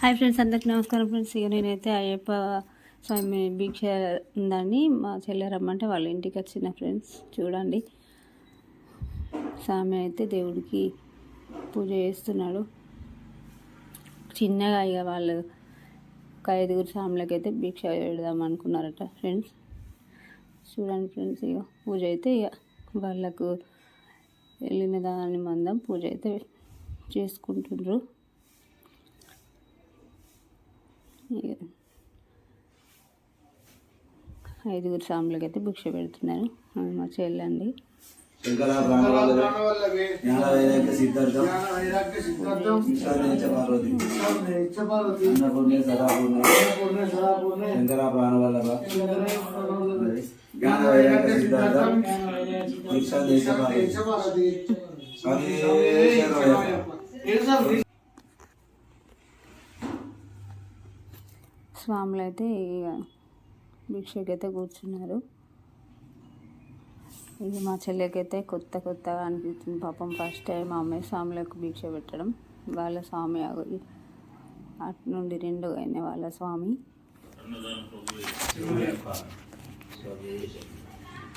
Hi friends అందరికి నమస్కారం friends. ఇక నేనైతే అయ్యప్ప స్వామి భీక్ష ఉందని మా చెల్లె రమ్మంటే వాళ్ళ ఇంటికి వచ్చిన ఫ్రెండ్స్ చూడండి. స్వామి అయితే దేవుడికి పూజ చేస్తున్నాడు. చిన్నగా ఇక వాళ్ళు ఒక ఐదుగురు స్వాములకైతే భిక్ష పెడదాం అనుకున్నారట ఫ్రెండ్స్. చూడండి ఫ్రెండ్స్ ఇక పూజ అయితే ఇక వాళ్ళకు వెళ్ళిన దాని మందం పూజ అయితే చేసుకుంటుండ్రు. ఐదుగురు ఐదుగురు అయితే భిక్ష పెడుతున్నారు. మా చెల్లండి. సిద్ధార్థం. స్వాములు అయితే ఇక అయితే కూర్చున్నారు. ఇది మా చెల్లెకైతే కొత్త కొత్తగా అనిపిస్తుంది. పాపం ఫస్ట్ టైం మా అమ్మాయి స్వాములకు భిక్ష పెట్టడం. వాళ్ళ స్వామి అటు నుండి రెండు అయిన వాళ్ళ స్వామి.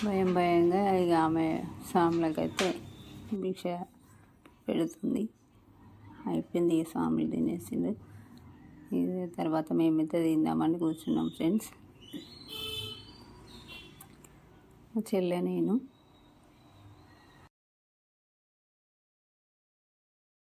భయం భయంగా ఇక ఆమె స్వాములకైతే భిక్ష పెడుతుంది. అయిపోయింది ఇక స్వాములు తినేసిండు ఇది తర్వాత మేమైతే తిందామని కూర్చున్నాం ఫ్రెండ్స్ చెల్లె నేను.